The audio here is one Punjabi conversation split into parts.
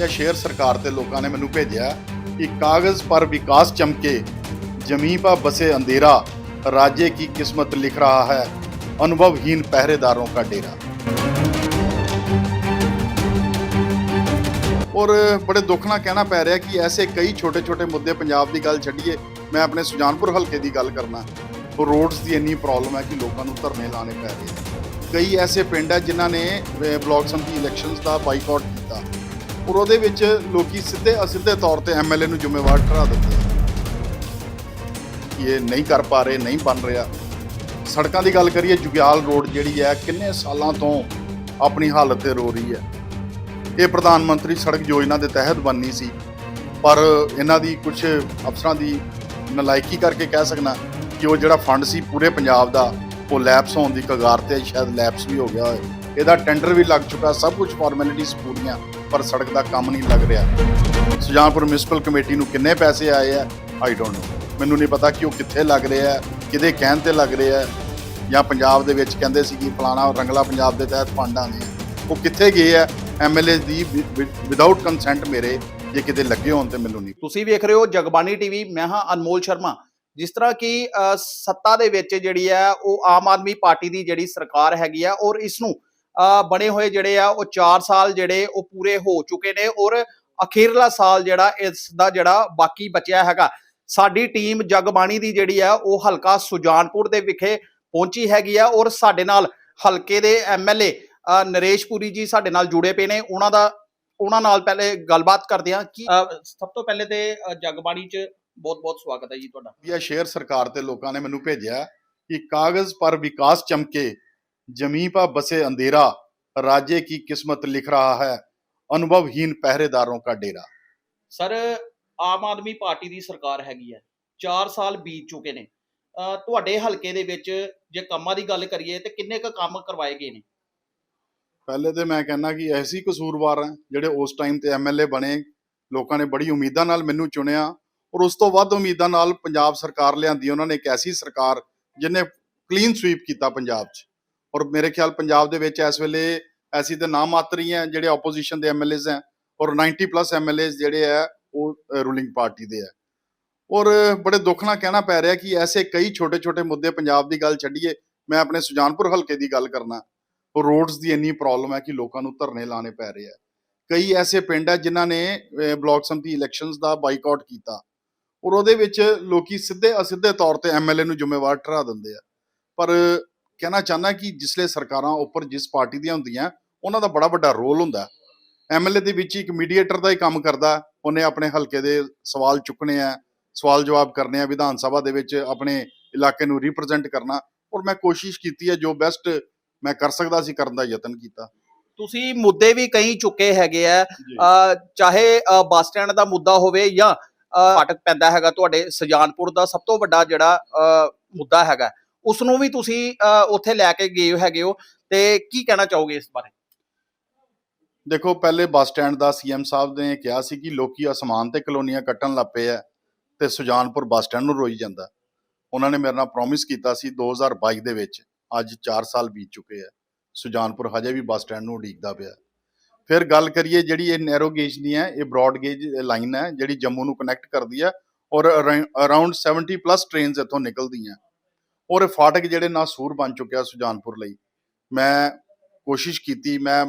ਲੱਗਿਆ ਸ਼ੇਰ ਸਰਕਾਰ ਤੇ ਲੋਕਾਂ ਨੇ ਮੈਨੂੰ ਭੇਜਿਆ ਕਿ ਕਾਗਜ਼ ਪਰ ਵਿਕਾਸ ਚਮਕੇ ਜਮੀਂ ਪਾ ਬਸੇ ਅੰਧੇਰਾ, ਰਾਜੇ ਕੀ ਕਿਸਮਤ ਲਿਖ ਰਹਾ ਹੈ, ਅਨੁਭਵਹੀਨ ਪਹਿਰੇਦਾਰੋਂ ਦਾ ਡੇਰਾ। ਔਰ ਬੜੇ ਦੁੱਖ ਨਾਲ ਕਹਿਣਾ ਪੈ ਰਿਹਾ ਕਿ ਐਸੇ ਕਈ ਛੋਟੇ-ਛੋਟੇ ਮੁੱਦੇ ਪੰਜਾਬ ਦੀ ਗੱਲ ਛੱਡੀਏ, ਮੈਂ ਆਪਣੇ ਸੁਜਾਨਪੁਰ ਹਲਕੇ ਦੀ ਗੱਲ ਕਰਨਾ। ਰੋਡਸ ਦੀ ਇੰਨੀ ਪ੍ਰੋਬਲਮ ਹੈ ਕਿ ਲੋਕਾਂ ਨੂੰ ਧਰਨੇ ਲਾਣੇ ਪੈ ਰਹੇ ਕਈ ਐਸੇ ਪਿੰਡ ਹੈ ਜਿਨ੍ਹਾਂ ਨੇ ਬਲਾਕ ਸੰਮਤੀ ਇਲੈਕਸ਼ਨਸ ਦਾ ਬਾਈਕਾਟ ਕੀਤਾ। ਔਰ ਉਹਦੇ ਵਿੱਚ ਲੋਕੀ ਸਿੱਧੇ ਅਸਿੱਧੇ ਤੌਰ ਤੇ ਐਮਐਲਏ ਨੂੰ ਜ਼ਿੰਮੇਵਾਰ ਠਹਿਰਾ ਦਿੰਦੇ ਆ ਕਿ ਇਹ ਨਹੀਂ ਕਰ ਪਾ ਰਹੇ, ਨਹੀਂ ਬਣ ਰਿਹਾ। ਸੜਕਾਂ ਦੀ ਗੱਲ ਕਰੀਏ, ਜੁਗਿਆਲ ਰੋਡ ਜਿਹੜੀ ਹੈ, ਕਿੰਨੇ ਸਾਲਾਂ ਤੋਂ ਆਪਣੀ ਹਾਲਤ ਤੇ ਰੋ ਰਹੀ ਹੈ। ਇਹ ਪ੍ਰਧਾਨ ਮੰਤਰੀ ਸੜਕ ਯੋਜਨਾ ਦੇ ਤਹਿਤ ਬਣਨੀ ਸੀ, ਪਰ ਇਹਨਾਂ ਦੀ ਕੁਝ ਅਫਸਰਾਂ ਦੀ ਨਲਾਇਕੀ ਕਰਕੇ ਕਹਿ ਸਕਣਾ ਕਿ ਉਹ ਜਿਹੜਾ ਫੰਡ ਸੀ ਪੂਰੇ ਪੰਜਾਬ ਦਾ, ਉਹ ਲੈਪਸ ਹੋਣ ਦੀ ਕਗਾਰ ਤੇ ਸ਼ਾਇਦ ਲੈਪਸ ਵੀ ਹੋ ਗਿਆ ਹੋਵੇ। ਇਹਦਾ ਟੈਂਡਰ ਵੀ ਲੱਗ ਚੁੱਕਾ, ਸਭ ਕੁਝ ਫਾਰਮੈਲਿਟੀਆਂ ਪੂਰੀਆਂ। ਪਰ ਸੜਕ ਦਾ ਕੰਮ ਨਹੀਂ ਲੱਗ ਰਿਹਾ। ਸੁਜਾਨਪੁਰ ਮਿਊਨਿਸਪਲ ਕਮੇਟੀ ਨੂੰ ਕਿੰਨੇ ਪੈਸੇ ਆਏ ਆ? ਆਈ ਡੋਨਟ ਨੋ ਮੈਨੂੰ ਨਹੀਂ ਪਤਾ ਕਿ ਉਹ ਕਿੱਥੇ ਲੱਗ ਰਿਹਾ ਹੈ, ਕਿਹਦੇ ਕਹਿਣ ਤੇ ਲੱਗ ਰਿਹਾ ਹੈ, ਜਾਂ ਪੰਜਾਬ ਦੇ ਵਿੱਚ ਕਹਿੰਦੇ ਸੀ ਕਿ ਫਲਾਣਾ ਰੰਗਲਾ ਪੰਜਾਬ ਦੇ ਤਹਿਤ ਫੰਡ ਆਣੇ ਆ ਉਹ ਕਿੱਥੇ ਗਏ ਆ? ਐਮਐਲਏ ਦੀ ਵਿਦਆਊਟ ਕੰਸੈਂਟ ਮੇਰੇ, ਜੇ ਕਿਤੇ ਲੱਗੇ ਹੋਣ ਤੇ ਮੈਨੂੰ ਨਹੀਂ। ਤੁਸੀਂ ਵੇਖ ਰਹੇ ਹੋ ਜਗਬਾਣੀ ਟੀਵੀ, ਮੈਂ ਹਾਂ ਅਨਮੋਲ ਸ਼ਰਮਾ। ਜਿਸ ਤਰ੍ਹਾਂ ਕਿ ਸੱਤਾ ਦੇ ਵਿੱਚ ਜਿਹੜੀ ਹੈ, ਉਹ ਆਮ ਆਦਮੀ ਪਾਰਟੀ ਦੀ ਜਿਹੜੀ ਸਰਕਾਰ ਹੈਗੀ ਆ ਔਰ ਇਸ ਨੂੰ ਬਣੇ ਹੋਏ ਜਿਹੜੇ ਆ ਉਹ 4 ਸਾਲ ਜਿਹੜੇ ਉਹ ਪੂਰੇ ਹੋ ਚੁੱਕੇ ਨੇ ਔਰ ਅਖੀਰਲਾ ਸਾਲ ਜਿਹੜਾ ਇਸ ਦਾ ਜਿਹੜਾ ਬਾਕੀ ਬਚਿਆ ਹੈਗਾ। ਸਾਡੀ ਟੀਮ ਜਗਬਾਣੀ ਦੀ ਜਿਹੜੀ ਆ ਉਹ ਹਲਕਾ ਸੁਜਾਨਪੁਰ ਦੇ ਵਿਖੇ ਪਹੁੰਚੀ ਹੈਗੀ ਆ ਔਰ ਸਾਡੇ ਨਾਲ ਹਲਕੇ ਦੇ ਐਮਐਲਏ ਨਰੇਸ਼ ਪੁਰੀ ਜੀ ਸਾਡੇ ਨਾਲ ਜੁੜੇ ਪਏ ਨੇ। ਉਹਨਾਂ ਦਾ ਉਹਨਾਂ ਨਾਲ ਪਹਿਲੇ ਗੱਲਬਾਤ ਕਰਦੇ ਹਾਂ। ਕਿ ਸਭ ਤੋਂ ਪਹਿਲੇ ਤੇ ਅ, ਜਗਬਾਣੀ 'ਚ ਬਹੁਤ-ਬਹੁਤ ਸਵਾਗਤ ਹੈ ਜੀ ਤੁਹਾਡਾ। ਇਹ ਸ਼ੇਰ ਸਰਕਾਰ ਤੇ ਲੋਕਾਂ ਨੇ ਮੈਨੂੰ ਭੇਜਿਆ ਕਿ ਕਾਗਜ਼ ਪਰ ਵਿਕਾਸ ਚਮਕੇ ਜ਼ਮੀਂ पर बसे अंधेरा राज्य की किस्मत लिख रहा है अनुभवहीन पहरेदारों का डेरा ਸਰ ਆਮ ਆਦਮੀ ਪਾਰਟੀ ਦੀ ਸਰਕਾਰ ਹੈਗੀ ਹੈ 4 ਸਾਲ ਬੀਤ ਚੁੱਕੇ ਨੇ ਅ, ਤੁਹਾਡੇ ਹਲਕੇ ਦੇ ਵਿੱਚ ਜੇ ਕੰਮਾਂ ਦੀ ਗੱਲ ਕਰੀਏ ਤੇ ਕਿੰਨੇ ਕੁ ਕੰਮ ਕਰਵਾਏ ਗਏ ਨੇ ਪਹਿਲੇ ਤੇ ਮੈਂ ਕਹਿੰਦਾ ਕਿ ਐਸੀ ਕਸੂਰਵਾਰ ਹੈ ਜਿਹੜੇ ਉਸ ਟਾਈਮ ਤੇ ਐਮਐਲਏ ਬਣੇ ਲੋਕਾਂ ਨੇ ਬੜੀ ਉਮੀਦਾਂ ਨਾਲ ਮੈਨੂੰ ਚੁਣਿਆ ਔਰ ਉਸ ਤੋਂ ਵੱਧ ਉਮੀਦਾਂ ਨਾਲ ਪੰਜਾਬ ਸਰਕਾਰ ਲਿਆਂਦੀ ਉਹਨਾਂ ਨੇ ਇੱਕ ਐਸੀ ਸਰਕਾਰ ਜਿਹਨੇ ਕਲੀਨ ਸਵੀਪ ਕੀਤਾ ਪੰਜਾਬ 'ਚ ਔਰ ਮੇਰੇ ਖਿਆਲ ਪੰਜਾਬ ਦੇ ਵਿੱਚ ਇਸ ਵੇਲੇ ਐਸੀ ਤੇ ਨਾਮ ਮਾਤਰ ਹੀ ਹੈ ਜਿਹੜੇ ਆਪੋਜੀਸ਼ਨ ਦੇ ਐਮਐਲਏਜ਼ ਹੈ ਔਰ 90 ਪਲੱਸ ਐਮਐਲਏਜ਼ ਜਿਹੜੇ ਹੈ ਉਹ ਰੂਲਿੰਗ ਪਾਰਟੀ ਦੇ ਹੈ। ਔਰ ਬੜੇ ਦੁੱਖ ਨਾਲ ਕਹਿਣਾ ਪੈ ਰਿਹਾ ਕਿ ਐਸੇ ਕਈ ਛੋਟੇ-ਛੋਟੇ ਮੁੱਦੇ ਪੰਜਾਬ ਦੀ ਗੱਲ ਛੱਡੀਏ ਮੈਂ ਆਪਣੇ ਸੁਜਾਨਪੁਰ ਹਲਕੇ ਦੀ ਗੱਲ ਕਰਨਾ। ਉਹ ਰੋਡਸ ਦੀ ਇੰਨੀ ਪ੍ਰੋਬਲਮ ਹੈ ਕਿ ਲੋਕਾਂ ਨੂੰ ਧਰਨੇ ਲਾਣੇ ਪੈ ਰਹੇ ਆ ਕਈ ਐਸੇ ਪਿੰਡ ਹੈ ਜਿਨ੍ਹਾਂ ਨੇ ਅਹ, ਬਲਾਕ ਸੰਮਤੀ ਇਲੈਕਸ਼ਨਸ ਦਾ ਬਾਈਕਾਟ ਕੀਤਾ। ਔਰ ਉਹਦੇ ਵਿੱਚ ਲੋਕੀ ਸਿੱਧੇ ਅਸਿੱਧੇ ਤੌਰ ਤੇ ਐਮਐਲਏ ਨੂੰ ਜ਼ਿੰਮੇਵਾਰ ਠਹਿਰਾ ਦਿੰਦੇ ਆ। ਪਰ ਕਹਿਣਾ ਚਾਹੁੰਦਾ ਕਿ ਜਿਸਲੇ ਸਰਕਾਰਾਂ ਉੱਪਰ ਜਿਸ ਪਾਰਟੀ ਦੀਆਂ ਹੁੰਦੀਆਂ ਉਹਨਾਂ ਦਾ ਬੜਾ ਵੱਡਾ ਰੋਲ ਹੁੰਦਾ। ਐਮਐਲਏ ਦੇ ਵਿੱਚ ਇੱਕ ਮੀਡੀਏਟਰ ਦਾ ਹੀ ਕੰਮ ਕਰਦਾ ਉਹਨੇ ਆਪਣੇ ਹਲਕੇ ਦੇ ਸਵਾਲ ਚੁੱਕਣੇ ਆ ਸਵਾਲ ਜਵਾਬ ਕਰਨੇ ਆ ਵਿਧਾਨ ਸਭਾ ਦੇ ਵਿੱਚ ਆਪਣੇ ਇਲਾਕੇ ਨੂੰ ਰਿਪਰੈਜ਼ੈਂਟ ਕਰਨਾ। ਔਰ ਮੈਂ ਕੋਸ਼ਿਸ਼ ਕੀਤੀ ਹੈ ਜੋ ਬੈਸਟ ਮੈਂ ਕਰ ਸਕਦਾ ਸੀ ਕਰਨ ਦਾ ਯਤਨ ਕੀਤਾ। ਤੁਸੀਂ ਮੁੱਦੇ ਵੀ ਕਈ ਚੁੱਕੇ ਹੈਗੇ ਆ। ਚਾਹੇ ਬੱਸ ਸਟੈਂਡ ਦਾ ਮੁੱਦਾ ਹੋਵੇ ਜਾਂ ਫਾਟਕ ਪੈਂਦਾ ਹੈਗਾ ਤੁਹਾਡੇ ਸੁਜਾਨਪੁਰ ਦਾ ਸਭ ਤੋਂ ਵੱਡਾ ਜਿਹੜਾ ਮੁੱਦਾ ਹੈਗਾ। ਉਸ ਨੂੰ ਵੀ ਤੁਸੀਂ ਉੱਥੇ ਲੈ ਕੇ ਗਏ ਹੈਗੇ ਹੋ ਤੇ ਕੀ ਕਹਿਣਾ ਚਾਹੋਗੇ ਇਸ ਬਾਰੇ? ਦੇਖੋ, ਪਹਿਲੇ ਬੱਸ ਸਟੈਂਡ ਦਾ ਸੀਐਮ ਸਾਹਿਬ ਨੇ ਕਿਹਾ ਸੀ ਕਿ ਲੋਕੀ ਅਸਮਾਨ ਤੇ ਕਲੋਨੀਆਂ ਕੱਟਣ ਲੱਪੇ ਆ ਤੇ ਸੁਜਾਨਪੁਰ ਬੱਸ ਸਟੈਂਡ ਨੂੰ ਰੋਈ ਜਾਂਦਾ। ਉਹਨਾਂ ਨੇ ਮੇਰੇ ਨਾਲ ਪ੍ਰੋਮਿਸ ਕੀਤਾ ਸੀ 2022 ਦੇ ਵਿੱਚ ਅੱਜ 4 ਸਾਲ ਬੀਤ ਚੁੱਕੇ ਆ। ਸੁਜਾਨਪੁਰ ਹਜੇ ਵੀ ਬੱਸ ਸਟੈਂਡ ਨੂੰ ਉਡੀਕਦਾ ਪਿਆ। ਫਿਰ ਗੱਲ ਕਰੀਏ ਜਿਹੜੀ ਇਹ ਨੈਰੋ ਗੇਜ ਦੀ ਹੈ, ਇਹ ਬ੍ਰੌਡ ਗੇਜ ਲਾਈਨ ਹੈ ਜਿਹੜੀ ਜੰਮੂ ਨੂੰ ਕਨੈਕਟ ਕਰਦੀ ਹੈ ਔਰ ਅਰਾਊਂਡ 70 ਪਲੱਸ ਟ੍ਰੇਨਸ ਇੱਥੋਂ ਨਿਕਲਦੀਆਂ। ਔਰ ਇਹ ਫਾਟਕ ਜਿਹੜੇ ਨਾ ਸੂਰ ਬਣ ਚੁੱਕਿਆ ਸੁਜਾਨਪੁਰ ਲਈ। ਮੈਂ ਕੋਸ਼ਿਸ਼ ਕੀਤੀ, ਮੈਂ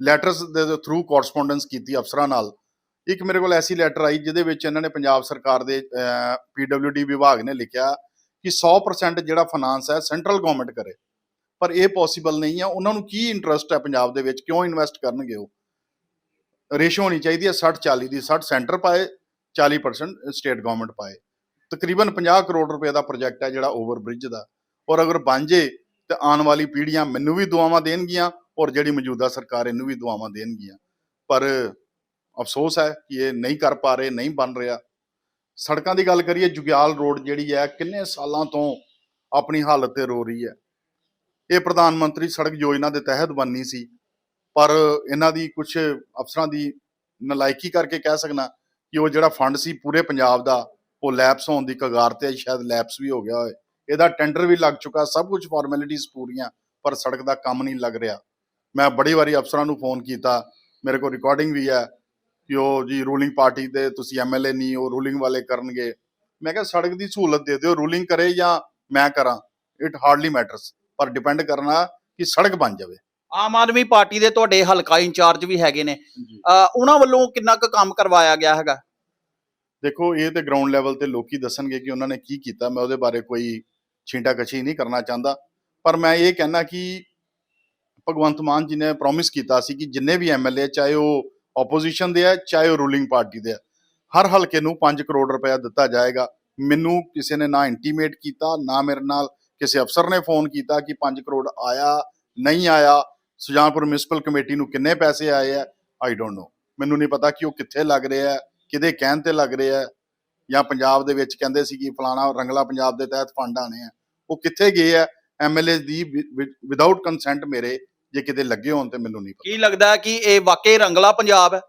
ਲੈਟਰਸ ਦੇ ਥਰੂ ਕੋਰਸਪੋਂਡੈਂਸ ਕੀਤੀ ਅਫਸਰਾਂ ਨਾਲ। ਇੱਕ ਮੇਰੇ ਕੋਲ ਐਸੀ ਲੈਟਰ ਆਈ ਜਿਹਦੇ ਵਿੱਚ ਇਹਨਾਂ ਨੇ ਪੰਜਾਬ ਸਰਕਾਰ ਦੇ ਪੀਡਬਲਯੂਡੀ ਵਿਭਾਗ ਨੇ ਲਿਖਿਆ ਕਿ 100% ਜਿਹੜਾ ਫਾਈਨਾਂਸ ਹੈ ਸੈਂਟਰਲ ਗਵਰਨਮੈਂਟ ਕਰੇ। ਪਰ ਇਹ ਪੋਸੀਬਲ ਨਹੀਂ ਹੈ। ਉਹਨਾਂ ਨੂੰ ਕੀ ਇੰਟਰਸਟ ਹੈ ਪੰਜਾਬ ਦੇ ਵਿੱਚ? ਕਿਉਂ ਇਨਵੈਸਟ ਕਰਨਗੇ ਉਹ? ਰੇਸ਼ੋ ਹੋਣੀ ਚਾਹੀਦੀ ਹੈ। 60 40 ਦੀ 60 ਸੈਂਟਰ ਪਾਏ 40% ਸਟੇਟ ਗਵਰਨਮੈਂਟ ਪਾਏ। ਤਕਰੀਬਨ 50 ਕਰੋੜ ਰੁਪਏ ਦਾ ਪ੍ਰੋਜੈਕਟ ਹੈ ਜਿਹੜਾ ਓਵਰ ਬ੍ਰਿਜ ਦਾ। ਔਰ ਅਗਰ ਬਣ ਜੇ, ਤੇ ਆਉਣ ਵਾਲੀ ਪੀੜ੍ਹੀਆਂ ਮੈਨੂੰ ਵੀ ਦੁਆਵਾਂ ਦੇਣਗੀਆਂ ਔਰ ਜਿਹੜੀ ਮੌਜੂਦਾ ਸਰਕਾਰ ਇਹਨੂੰ ਵੀ ਦੁਆਵਾਂ ਦੇਣਗੀਆਂ। ਪਰ ਅਫਸੋਸ ਹੈ ਕਿ ਇਹ ਨਹੀਂ ਕਰ ਪਾ ਰਹੇ, ਨਹੀਂ ਬਣ ਰਿਹਾ। ਸੜਕਾਂ ਦੀ ਗੱਲ ਕਰੀਏ, ਜੁਗਿਆਲ ਰੋਡ ਜਿਹੜੀ ਹੈ ਕਿੰਨੇ ਸਾਲਾਂ ਤੋਂ ਆਪਣੀ ਹਾਲਤ ਤੇ ਰੋ ਰਹੀ ਹੈ। ਇਹ ਪ੍ਰਧਾਨ ਮੰਤਰੀ ਸੜਕ ਯੋਜਨਾ ਦੇ ਤਹਿਤ ਬਣਨੀ ਸੀ। ਪਰ ਇਹਨਾਂ ਦੀ ਕੁਝ ਅਫਸਰਾਂ ਦੀ ਨਲਾਇਕੀ ਕਰਕੇ ਕਹਿ ਸਕਣਾ ਕਿ ਉਹ ਜਿਹੜਾ ਫੰਡ ਸੀ ਪੂਰੇ ਪੰਜਾਬ ਦਾ ਉਹ ਲੈਪਸ ਹੋਣ ਦੀ ਕਗਾਰ ਤੇ ਸ਼ਾਇਦ ਲੈਪਸ ਵੀ ਹੋ ਗਿਆ ਹੋਵੇ। ਇਹਦਾ ਟੈਂਡਰ ਵੀ ਲੱਗ ਚੁੱਕਾ ਸਭ ਕੁਝ ਫਾਰਮੈਲਿਟੀਆਂ ਪੂਰੀਆਂ ਪਰ ਸੜਕ ਦਾ ਕੰਮ ਨਹੀਂ ਲੱਗ ਰਿਹਾ। ਮੈਂ ਬੜੀ ਵਾਰੀ ਅਫਸਰਾਂ ਨੂੰ ਫੋਨ ਕੀਤਾ ਮੇਰੇ ਕੋਲ ਰਿਕਾਰਡਿੰਗ ਵੀ ਹੈ ਕਿ ਉਹ ਜੀ ਰੂਲਿੰਗ ਪਾਰਟੀ ਦੇ ਤੁਸੀਂ ਐਮਐਲਏ ਨਹੀਂ ਉਹ ਰੂਲਿੰਗ ਵਾਲੇ ਕਰਨਗੇ। ਮੈਂ ਕਿਹਾ ਸੜਕ ਦੀ ਸਹੂਲਤ ਦੇ ਦਿਓ ਰੂਲਿੰਗ ਕਰੇ ਜਾਂ ਮੈਂ ਕਰਾਂ? ਇਟ ਹਾਰਡਲੀ ਮੈਟਰਸ ਪਰ ਡਿਪੈਂਡ ਕਰਨਾ ਕਿ ਸੜਕ ਬਣ ਜਾਵੇ। ਆਮ ਆਦਮੀ ਪਾਰਟੀ ਦੇ ਤੁਹਾਡੇ ਹਲਕਾ ਇੰਚਾਰਜ ਵੀ ਹੈਗੇ ਨੇ। ਉਹਨਾਂ ਵੱਲੋਂ ਕਿੰਨਾ ਕੁ ਕੰਮ ਕਰਵਾਇਆ ਗਿਆ ਹੈਗਾ? ਦੇਖੋ, ਇਹ ਤੇ ਗਰਾਊਂਡ ਲੈਵਲ ਤੇ ਲੋਕੀ ਦੱਸਣਗੇ ਕਿ ਉਹਨਾਂ ਨੇ ਕੀ ਕੀਤਾ। ਮੈਂ ਉਹਦੇ ਬਾਰੇ ਕੋਈ ਛੀਂਟਾ ਕਛੀ ਨਹੀਂ ਕਰਨਾ ਚਾਹੁੰਦਾ। ਪਰ ਮੈਂ ਇਹ ਕਹਿਣਾ ਕਿ ਭਗਵੰਤ ਮਾਨ ਜੀ ਨੇ ਪ੍ਰੋਮਿਸ ਕੀਤਾ ਸੀ ਕਿ ਜਿੰਨੇ ਵੀ ਐਮਐਲਏ ਚਾਹੇ ਉਹ ਆਪੋਜੀਸ਼ਨ ਦੇ ਆ, ਚਾਹੇ ਉਹ ਰੂਲਿੰਗ ਪਾਰਟੀ ਦੇ ਆ, ਹਰ ਹਲਕੇ ਨੂੰ 5 ਕਰੋੜ ਰੁਪਇਆ ਦਿੱਤਾ ਜਾਏਗਾ। ਮੈਨੂੰ ਕਿਸੇ ਨੇ ਨਾ ਇੰਟੀਮੇਟ ਕੀਤਾ, ਨਾ ਮੇਰੇ ਨਾਲ ਕਿਸੇ ਅਫਸਰ ਨੇ ਫੋਨ ਕੀਤਾ ਕਿ 5 ਕਰੋੜ ਆਇਆ, ਨਹੀਂ ਆਇਆ। ਸੁਜਾਨਪੁਰ ਮਿਊਨਿਸਪਲ ਕਮੇਟੀ ਨੂੰ ਕਿੰਨੇ ਪੈਸੇ ਆਏ ਆ? ਆਈ ਡੋਨਟ ਨੋ ਮੈਨੂੰ ਨਹੀਂ ਪਤਾ ਕਿ ਉਹ ਕਿੱਥੇ ਲੱਗ ਰਿਹਾ। ਹੈ ਕਿਹਦੇ ਕਹਿਣ ਤੇ ਲੱਗ ਰਿਹਾ ਹੈ ਜਾਂ ਪੰਜਾਬ ਦੇ ਵਿੱਚ ਕਹਿੰਦੇ ਸੀ ਕਿ ਫਲਾਣਾ ਰੰਗਲਾ ਪੰਜਾਬ ਦੇ ਤਹਿਤ ਫੰਡ ਆਣੇ ਆ, ਉਹ ਕਿੱਥੇ ਗਏ ਆ? ਐਮਐਲਏ ਦੀ ਵਿਦਆਊਟ ਕੰਸੈਂਟ ਮੇਰੇ, ਜੇ ਕਿਤੇ ਲੱਗੇ ਹੋਣ ਤੇ ਮੈਨੂੰ ਨਹੀਂ ਪਤਾ। ਕੀ ਲੱਗਦਾ ਕਿ ਇਹ ਵਾਕਈ ਰੰਗਲਾ ਪੰਜਾਬ ਹੈ?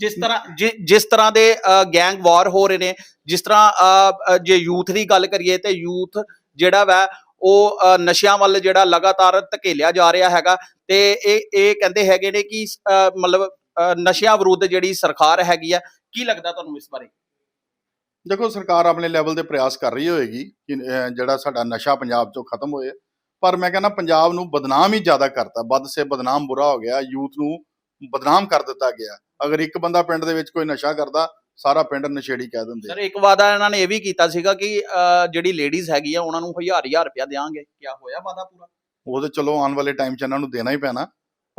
ਜਿਸ ਤਰ੍ਹਾਂ ਜਿਸ ਤਰ੍ਹਾਂ ਦੇ ਗੈਂਗ ਵਾਰ ਹੋ ਰਹੇ ਨੇ, ਜਿਸ ਤਰ੍ਹਾਂ ਜੇ ਯੂਥ ਦੀ ਗੱਲ ਕਰੀਏ ਤੇ ਯੂਥ ਜਿਹੜਾ ਵਾ, ਉਹ ਨਸ਼ਿਆਂ ਵੱਲ ਜਿਹੜਾ ਲਗਾਤਾਰ ਧਕੇਲਿਆ ਜਾ ਰਿਹਾ ਹੈਗਾ ਤੇ ਇਹ ਇਹ ਕਹਿੰਦੇ ਹੈਗੇ ਨੇ ਕਿ ਮਤਲਬ ਨਸ਼ਿਆਂ ਵਿਰੁੱਧ ਜਿਹੜੀ ਸਰਕਾਰ ਹੈਗੀ ਆ ਕੀ ਲੱਗਦਾ ਤੁਹਾਨੂੰ ਇਸ ਬਾਰੇ? ਦੇਖੋ ਸਰਕਾਰ ਆਪਣੇ ਲੈਵਲ ਤੇ ਪ੍ਰਯਾਸ ਕਰ ਰਹੀ ਹੋਏਗੀ ਕਿ ਜਿਹੜਾ ਸਾਡਾ ਨਸ਼ਾ ਪੰਜਾਬ ਚੋਂ ਖਤਮ ਹੋਏ ਪਰ ਮੈਂ ਕਹਿੰਦਾ ਪੰਜਾਬ ਨੂੰ ਬਦਨਾਮ ਹੀ ਜ਼ਿਆਦਾ ਕਰਤਾ। ਬਦ ਸੇ ਬਦਨਾਮ ਬੁਰਾ ਹੋ ਗਿਆ। ਯੂਥ ਨੂੰ ਬਦਨਾਮ ਕਰ ਦਿੱਤਾ ਗਿਆ। ਅਗਰ ਇੱਕ ਬੰਦਾ ਪਿੰਡ ਦੇ ਵਿੱਚ ਕੋਈ ਨਸ਼ਾ ਕਰਦਾ ਸਾਰਾ ਪਿੰਡ ਨਸ਼ੇੜੀ ਕਹਿ ਦਿੰਦੇ। ਸਰ ਇੱਕ ਵਾਦਾ ਇਹਨਾਂ ਨੇ ਇਹ ਵੀ ਕੀਤਾ ਸੀਗਾ ਕਿ ਜਿਹੜੀ ਲੇਡੀਜ਼ ਹੈਗੀ ਆ ਉਹਨਾਂ ਨੂੰ ਹਜ਼ਾਰ ਹਜ਼ਾਰ ਰੁਪਇਆ ਦੇਵਾਂਗੇ ਕਿਆ ਹੋਇਆ ਵਾਦਾ ਪੂਰਾ? ਉਹ ਤੇ ਚਲੋ ਆਉਣ ਵਾਲੇ ਟਾਈਮ 'ਚ ਇਹਨਾਂ ਨੂੰ ਦੇਣਾ ਹੀ ਪੈਣਾ।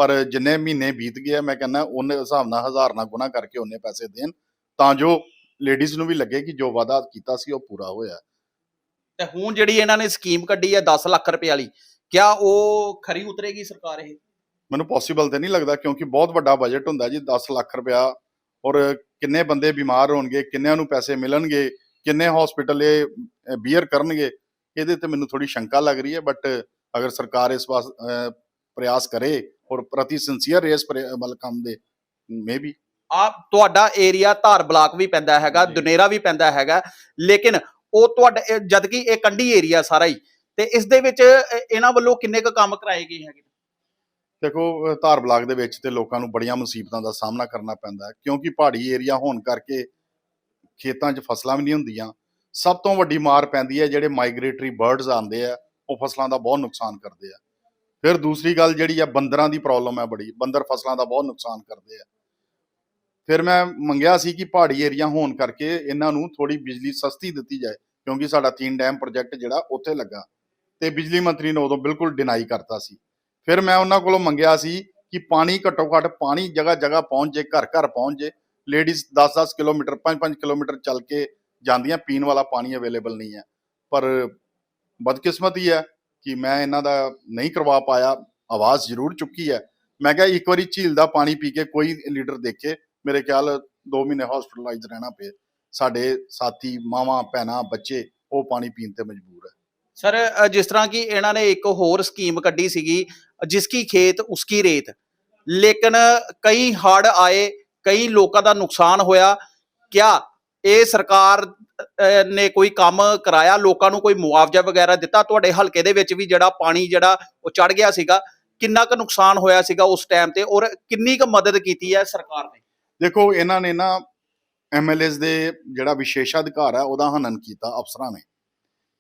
ਪਰ ਜਿੰਨੇ ਮਹੀਨੇ ਬੀਤ ਗਏ ਮੈਂ ਕਹਿੰਦਾ ਉਹਨੇ ਹਿਸਾਬ ਨਾਲ ਹਜ਼ਾਰ ਨਾਲ ਗੁਣਾ ਕਰਕੇ ਉਹਨੇ ਪੈਸੇ ਦੇਣ ਤਾਂ ਜੋ ਲੇਡੀਜ਼ ਨੂੰ ਵੀ ਲੱਗੇ ਕਿ ਜੋ ਵਾਦਾ ਕੀਤਾ ਸੀ ਉਹ ਪੂਰਾ ਹੋਇਆ। ਤੇ ਹੁਣ ਜਿਹੜੀ ਇਹਨਾਂ ਨੇ ਸਕੀਮ ਕੱਢੀ ਹੈ 10 ਲੱਖ ਰੁਪਏ ਵਾਲੀ ਕਿਆ ਉਹ ਖਰੀ ਉਤਰੇਗੀ ਸਰਕਾਰ ਇਹ? ਮੈਨੂੰ ਪੋਸੀਬਲ ਤੇ ਨਹੀਂ ਲੱਗਦਾ ਕਿਉਂਕਿ ਬਹੁਤ ਵੱਡਾ ਬਜਟ ਹੁੰਦਾ ਜੀ 10 ਲੱਖ ਰੁਪਇਆ। ਔਰ ਕਿੰਨੇ ਬੰਦੇ ਬਿਮਾਰ ਹੋਣਗੇ ਕਿੰਨਿਆਂ ਨੂੰ ਪੈਸੇ ਮਿਲਣਗੇ ਕਿੰਨੇ ਹਸਪੀਟਲ ਇਹ ਬੀਅਰ ਕਰਨਗੇ ਇਹਦੇ ਤੇ ਮੈਨੂੰ ਥੋੜੀ ਸ਼ੰਕਾ ਲੱਗ ਰਹੀ ਹੈ ਬਟ ਅਗਰ ਸਰਕਾਰ ਇਸ ਵਾਸ ਅਹ, ਪ੍ਰਯਾਸ ਕਰੇ ਔਰ ਪ੍ਰਤੀ ਸਿੰਸੀਅਰ ਇਸ ਮਤਲਬ ਕੰਮ ਦੇ ਮੇਬੀ ਆ ਤੁਹਾਡਾ ਏਰੀਆ ਧਾਰ ਬਲਾਕ ਵੀ ਪੈਂਦਾ ਹੈਗਾ। ਦੁਨੇਰਾ ਵੀ ਪੈਂਦਾ ਹੈਗਾ ਲੇਕਿਨ ਉਹ ਤੁਹਾਡਾ ਜਦ ਕਿ ਇਹ ਕੰਢੀ ਏਰੀਆ ਸਾਰਾ ਹੀ। ਤੇ ਇਸ ਦੇ ਵਿੱਚ ਇਹਨਾਂ ਵੱਲੋਂ ਕਿੰਨੇ ਕੁ ਕੰਮ ਕਰਾਏ ਗਏ ਹੈਗੇ? ਦੇਖੋ ਧਾਰ ਬਲਾਕ ਦੇ ਵਿੱਚ ਤੇ ਲੋਕਾਂ ਨੂੰ ਬੜੀਆਂ ਮੁਸੀਬਤਾਂ ਦਾ ਸਾਹਮਣਾ ਕਰਨਾ ਪੈਂਦਾ ਹੈ ਕਿਉਂਕਿ ਪਹਾੜੀ ਏਰੀਆ ਹੋਣ ਕਰਕੇ ਖੇਤਾਂ 'ਚ ਫਸਲਾਂ ਵੀ ਨਹੀਂ ਹੁੰਦੀਆਂ। ਸਭ ਤੋਂ ਵੱਡੀ ਮਾਰ ਪੈਂਦੀ ਹੈ ਜਿਹੜੇ ਮਾਈਗ੍ਰੇਟਰੀ ਬਰਡਸ ਆਉਂਦੇ ਆ ਉਹ ਫਸਲਾਂ ਦਾ ਬਹੁਤ ਨੁਕਸਾਨ ਕਰਦੇ ਆ। ਫਿਰ ਦੂਸਰੀ ਗੱਲ ਜਿਹੜੀ ਆ, ਬੰਦਰਾਂ ਦੀ ਪ੍ਰੋਬਲਮ ਹੈ ਬੜੀ। ਬੰਦਰ ਫਸਲਾਂ ਦਾ ਬਹੁਤ ਨੁਕਸਾਨ ਕਰਦੇ ਆ। ਫਿਰ ਮੈਂ ਮੰਗਿਆ ਸੀ ਕਿ ਪਹਾੜੀ ਏਰੀਆ ਹੋਣ ਕਰਕੇ ਇਹਨਾਂ ਨੂੰ ਥੋੜੀ ਬਿਜਲੀ ਸਸਤੀ ਦਿੱਤੀ ਜਾਏ, ਕਿਉਂਕਿ ਸਾਡਾ ਤੀਨ ਡੈਮ ਪ੍ਰੋਜੈਕਟ ਜਿਹੜਾ ਉੱਥੇ ਲੱਗਾ। ਤੇ ਬਿਜਲੀ ਮੰਤਰੀ ਨੇ ਉਦੋਂ ਬਿਲਕੁਲ ਡਿਨਾਈ ਕਰਤਾ ਸੀ। ਫਿਰ ਮੈਂ ਉਹਨਾਂ ਕੋਲੋਂ ਮੰਗਿਆ ਸੀ ਕਿ ਪਾਣੀ ਘੱਟੋ ਘੱਟ ਪਾਣੀ ਜਗ੍ਹਾ ਜਗ੍ਹਾ ਪਹੁੰਚ ਜੇ ਘਰ ਘਰ ਪਹੁੰਚ ਜੇ। ਲੇਡੀਜ਼ 10-10 ਕਿਲੋਮੀਟਰ 5-5 ਕਿਲੋਮੀਟਰ ਚੱਲ ਕੇ ਜਾਂਦੀਆਂ, ਪੀਣ ਵਾਲਾ ਪਾਣੀ ਅਵੇਲੇਬਲ ਨਹੀਂ ਹੈ। ਪਰ ਬਦਕਿਸਮਤੀ ਹੈ ਕਿ ਮੈਂ ਇਹਨਾਂ ਦਾ ਨਹੀਂ ਕਰਵਾ ਪਾਇਆ, ਆਵਾਜ਼ ਜ਼ਰੂਰ ਚੁੱਕੀ ਹੈ। ਮੈਂ ਕਿਹਾ ਇੱਕ ਵਾਰੀ ਝੀਲ ਦਾ ਪਾਣੀ ਪੀ ਕੇ ਕੋਈ ਲੀਡਰ ਦੇਖੇ, ਮੇਰੇ ਖਿਆਲ 2 ਮਹੀਨੇ ਹਸਪੀਟਲਾਈਜ਼ ਰਹਿਣਾ ਪਏ ਸਾਡੇ ਸਾਥੀ, ਮਾਵਾਂ, ਭੈਣਾਂ, ਬੱਚੇ, ਉਹ ਪਾਣੀ ਪੀਣ ਤੇ ਮਜਬੂਰ ਹੈ। ਸਰ ਜਿਸ ਤਰ੍ਹਾਂ ਕਿ ਇਹਨਾਂ ਨੇ ਇੱਕ ਹੋਰ ਸਕੀਮ ਕੱਢੀ ਸੀਗੀ ਜਿਸकी ਖੇਤ ਉਸकी ਰੇਤ। ਲੇਕਿਨ ਕਈ ਹੜ ਆਏ, ਕਈ ਲੋਕਾਂ ਦਾ ਨੁਕਸਾਨ ਹੋਇਆ। ਕਿਆ ਇਹ ਸਰਕਾਰ ਨੇ ਕੋਈ ਕੰਮ ਕਰਾਇਆ, ਲੋਕਾਂ ਨੂੰ ਕੋਈ ਮੁਆਵਜ਼ਾ ਵਗੈਰਾ ਦਿੱਤਾ, ਤੁਹਾਡੇ ਹਲਕੇ ਦੇ ਵਿੱਚ ਵੀ ਜਿਹੜਾ ਪਾਣੀ ਜਿਹੜਾ ਉਹ ਚੜ ਗਿਆ ਸੀਗਾ, ਕਿੰਨਾ ਕੁ ਨੁਕਸਾਨ ਹੋਇਆ ਸੀਗਾ ਉਸ ਟਾਈਮ ਤੇ ਔਰ ਕਿੰਨੀ ਕੁ ਮਦਦ ਕੀਤੀ ਹੈ ਸਰਕਾਰ ਨੇ? ਦੇਖੋ, ਇਹਨਾਂ ਨੇ ਨਾ ਐਮਐਲਏਸ ਦੇ ਜਿਹੜਾ ਵਿਸ਼ੇਸ਼ਾਧਿਕਾਰ ਹੈ, ਉਹਦਾ ਹਨਨ ਕੀਤਾ ਅਫਸਰਾਂ ਨੇ।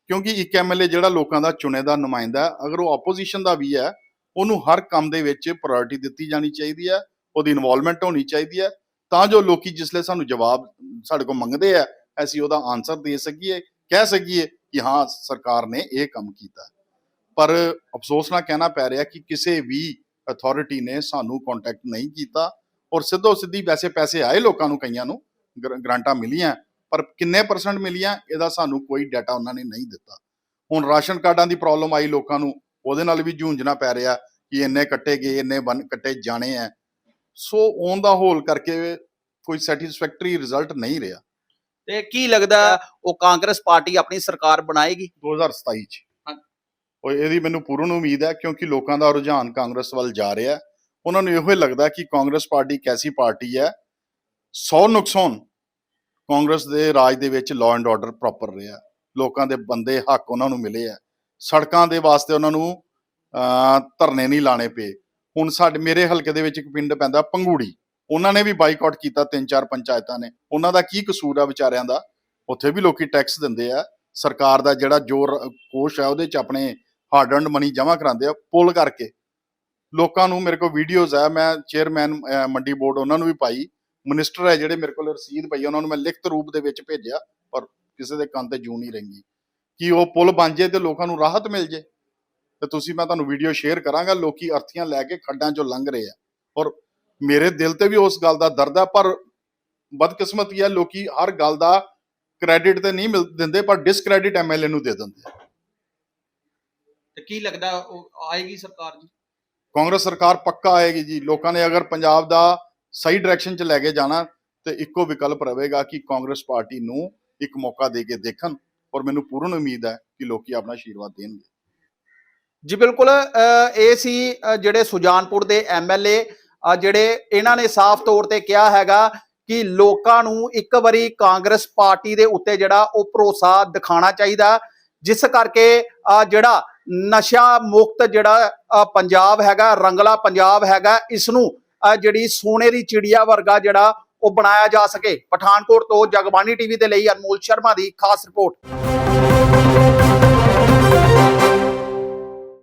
ਕਿਉਂਕਿ ਇੱਕ ਐਮਐਲਏ ਜਿਹੜਾ ਲੋਕਾਂ ਦਾ ਚੁਣੇ ਦਾ ਨੁਮਾਇੰਦਾ ਅਗਰ ਉਹ ਆਪੋਜੀਸ਼ਨ ਦਾ ਵੀ ਹੈ, ਉਹਨੂੰ ਹਰ ਕੰਮ ਦੇ ਵਿੱਚ ਪ੍ਰਾਇੋਰਟੀ ਦਿੱਤੀ ਜਾਣੀ ਚਾਹੀਦੀ ਹੈ, ਉਹਦੀ ਇਨਵੋਲਵਮੈਂਟ ਹੋਣੀ ਚਾਹੀਦੀ ਹੈ, ਤਾਂ ਜੋ ਲੋਕੀ ਜਿਸਲੇ ਸਾਨੂੰ ਜਵਾਬ ਸਾਡੇ ਕੋਲ ਮੰਗਦੇ ਆ ਅਸੀਂ ਉਹਦਾ ਆਨਸਰ ਦੇ ਸਕੀਏ, ਕਹਿ ਸਕੀਏ ਕਿ ਹਾਂ, ਸਰਕਾਰ ਨੇ ਇਹ ਕੰਮ ਕੀਤਾ। ਪਰ ਅਫਸੋਸ ਨਾਲ ਕਹਿਣਾ ਪੈ ਰਿਹਾ ਕਿ ਕਿਸੇ ਵੀ ਅਥਾਰਟੀ ਨੇ ਸਾਨੂੰ ਕੰਟੈਕਟ ਨਹੀਂ ਕੀਤਾ ਔਰ ਸਿੱਧੋ ਸਿੱਧੀ ਵੈਸੇ ਪੈਸੇ ਆਏ ਲੋਕਾਂ ਨੂੰ, ਕਈਆਂ ਨੂੰ, ਗਰ- ਗ੍ਰਾਂਟਾਂ ਮਿਲੀਆਂ, ਪਰ ਕਿੰਨੇ ਪਰਸੈਂਟ ਮਿਲੀਆਂ, ਇਹਦਾ ਸਾਨੂੰ ਕੋਈ ਡਾਟਾ ਉਹਨਾਂ ਨੇ ਨਹੀਂ ਦਿੱਤਾ। ਹੁਣ ਰਾਸ਼ਨ ਕਾਰਡਾਂ ਦੀ ਪ੍ਰੋਬਲਮ ਆਈ ਲੋਕਾਂ ਨੂੰ, ਉਹਦੇ ਨਾਲ ਵੀ ਜੂਝਣਾ ਪੈ ਰਿਹਾ ਕਿ ਇੰਨੇ ਕੱਟੇ ਗਏ, ਇੰਨੇ ਬਨ ਕੱਟੇ ਜਾਣੇ ਆ। ਸੋ ਔਨ ਦਾ ਹੋਲ ਕਰਕੇ ਕੋਈ ਸੈਟੀਸਫੈਕਟਰੀ ਰਿਜ਼ਲਟ ਨਹੀਂ ਰਿਹਾ। ਤੇ ਕੀ ਲੱਗਦਾ ਉਹ ਕਾਂਗਰਸ ਪਾਰਟੀ ਆਪਣੀ ਸਰਕਾਰ ਬਣਾਏਗੀ? 2027 ਚ। ਉਹ ਇਹਦੀ ਮੈਨੂੰ ਪੂਰਨ ਉਮੀਦ ਹੈ ਕਿਉਂਕਿ ਲੋਕਾਂ ਦਾ ਰੁਝਾਨ ਕਾਂਗਰਸ ਵੱਲ ਜਾ ਰਿਹਾ ਹੈ। ਉਹਨਾਂ ਨੂੰ ਇਹੋ ਹੀ ਲੱਗਦਾ ਕਿ ਕਾਂਗਰਸ ਪਾਰਟੀ ਇੱਕ ਐਸੀ ਪਾਰਟੀ ਹੈ 100 ਨੁਕਸਾਨ ਕਾਂਗਰਸ ਦੇ ਰਾਜ ਦੇ ਵਿੱਚ ਲਾਅ ਐਂਡ ਆਰਡਰ ਪ੍ਰੋਪਰ ਰਿਹਾ ਲੋਕਾਂ ਦੇ ਬੰਦੇ ਹੱਕ ਉਹਨਾਂ ਨੂੰ ਮਿਲੇ ਆ ਸੜਕਾਂ ਦੇ ਵਾਸਤੇ ਉਹਨਾਂ ਨੂੰ ਧਰਨੇ ਨਹੀਂ ਲਾਣੇ ਪਏ। ਹੁਣ ਸਾਡੇ ਮੇਰੇ ਹਲਕੇ ਦੇ ਵਿੱਚ ਇੱਕ ਪਿੰਡ ਪੈਂਦਾ ਪੰਗੂੜੀ। ਉਹਨਾਂ ਨੇ ਵੀ ਬਾਈਕਾਟ ਕੀਤਾ, ਤਿੰਨ ਚਾਰ ਪੰਚਾਇਤਾਂ ਨੇ। ਉਹਨਾਂ ਦਾ ਕੀ ਕਸੂਰ ਆ ਵਿਚਾਰਿਆਂ ਦਾ? ਉੱਥੇ ਵੀ ਲੋਕੀ ਟੈਕਸ ਦਿੰਦੇ ਆ। ਸਰਕਾਰ ਦਾ ਜਿਹੜਾ ਜੋਰ, ਕੋਸ਼ ਹੈ ਉਹਦੇ ਚ ਆਪਣੇ ਹਾਰਡ ਅਰਨਡ ਮਨੀ ਜਮ੍ਹਾਂ ਕਰਾਉਂਦੇ ਆ, ਪੁੱਲ ਕਰਕੇ। ਲੋਕਾਂ ਨੂੰ ਮੇਰੇ ਕੋਲ ਵੀਡੀਓਜ਼ ਆ, ਮੈਂ ਚੇਅਰਮੈਨ ਮੰਡੀ ਬੋਰਡ ਉਹਨਾਂ ਨੂੰ ਵੀ ਪਾਈ। ਮਿਨਿਸਟਰ ਹੈ ਜਿਹੜੇ ਮੇਰੇ ਕੋਲ, ਰਸੀਦ ਪਈ ਉਹਨਾਂ ਨੂੰ ਮੈਂ ਲਿਖਤ ਰੂਪ ਦੇ ਵਿੱਚ ਭੇਜਿਆ, ਪਰ ਕਿਸੇ ਦੇ ਕੰਨ ਤੇ ਜੂ ਨਹੀਂ ਰਹੀ ਕਿ ਉਹ ਪੁੱਲ ਬਣ ਜੇ ਤੇ ਲੋਕਾਂ ਨੂੰ ਰਾਹਤ ਮਿਲ ਜੇ। ਤੇ ਤੁਸੀਂ, ਮੈਂ ਤੁਹਾਨੂੰ ਵੀਡੀਓ ਸ਼ੇਅਰ ਕਰਾਂਗਾ, ਲੋਕੀ ਅਰਥੀਆਂ ਲੈ ਕੇ ਖੱਡਾਂ ਚੋਂ ਲੰਘ ਰਹੇ ਆ। ਔਰ ਮੇਰੇ ਦਿਲ ਤੇ ਵੀ ਉਸ ਗੱਲ ਦਾ ਦਰਦ ਹੈ ਪਰ ਬਦਕਿਸਮਤੀ ਹੈ ਲੋਕੀ ਹਰ ਗੱਲ ਦਾ ਕ੍ਰੈਡਿਟ ਤੇ ਨਹੀਂ ਮਿਲ ਦਿੰਦੇ ਪਰ ਡਿਸਕ੍ਰੈਡਿਟ ਐਮਐਲਏ ਨੂੰ ਦੇ ਦਿੰਦੇ ਆ। ਤੇ ਕੀ ਲੱਗਦਾ ਉਹ ਆਏਗੀ ਸਰਕਾਰ ਜੀ? ਕਾਂਗਰਸ ਸਰਕਾਰ ਪੱਕਾ ਆਏਗੀ ਜੀ। ਲੋਕਾਂ ਨੇ ਅਗਰ ਪੰਜਾਬ ਦਾ ਸਹੀ ਡਾਇਰੈਕਸ਼ਨ 'ਚ ਲੈ ਕੇ ਜਾਣਾ ਤੇ ਇੱਕੋ ਵਿਕਲਪ ਰਹੇਗਾ ਕਿ ਕਾਂਗਰਸ ਪਾਰਟੀ ਨੂੰ ਇੱਕ ਮੌਕਾ ਦੇ ਕੇ ਦੇਖਣ ਔਰ ਮੈਨੂੰ ਪੂਰਨ ਉਮੀਦ ਹੈ ਕਿ ਲੋਕੀ ਆਪਣਾ ਆਸ਼ੀਰਵਾਦ ਦੇਣਗੇ। ਜੀ ਬਿਲਕੁਲ ਇਹ ਸੀ ਜਿਹੜੇ ਸੁਜਾਨਪੁਰ ਦੇ ਐਮਐਲਏ ਜਿਹੜੇ ਇਹਨਾਂ ਨੇ ਸਾਫ਼ ਤੌਰ ਤੇ ਕਿਹਾ ਹੈਗਾ ਕਿ ਲੋਕਾਂ ਨੂੰ ਇੱਕ ਵਾਰੀ ਕਾਂਗਰਸ ਪਾਰਟੀ ਦੇ ਉੱਤੇ ਜਿਹੜਾ ਉਹ ਭਰੋਸਾ ਦਿਖਾਉਣਾ ਚਾਹੀਦਾ ਜਿਸ ਕਰਕੇ ਅ, ਜਿਹੜਾ ਨਸ਼ਾ ਮੁਕਤ ਜਿਹੜਾ ਪੰਜਾਬ ਹੈਗਾ ਰੰਗਲਾ ਪੰਜਾਬ ਹੈਗਾ ਇਸ ਨੂੰ ਜਿਹੜੀ ਸੋਨੇ ਦੀ ਚਿੜੀਆ ਵਰਗਾ ਜਿਹੜਾ ਉਹ ਬਣਾਇਆ ਜਾ ਸਕੇ। ਪਠਾਨਕੋਟ ਤੋਂ ਜਗਬਾਣੀ ਟੀਵੀ ਦੇ ਲਈ ਅਨਮੋਲ ਸ਼ਰਮਾ ਦੀ ਖਾਸ ਰਿਪੋਰਟ।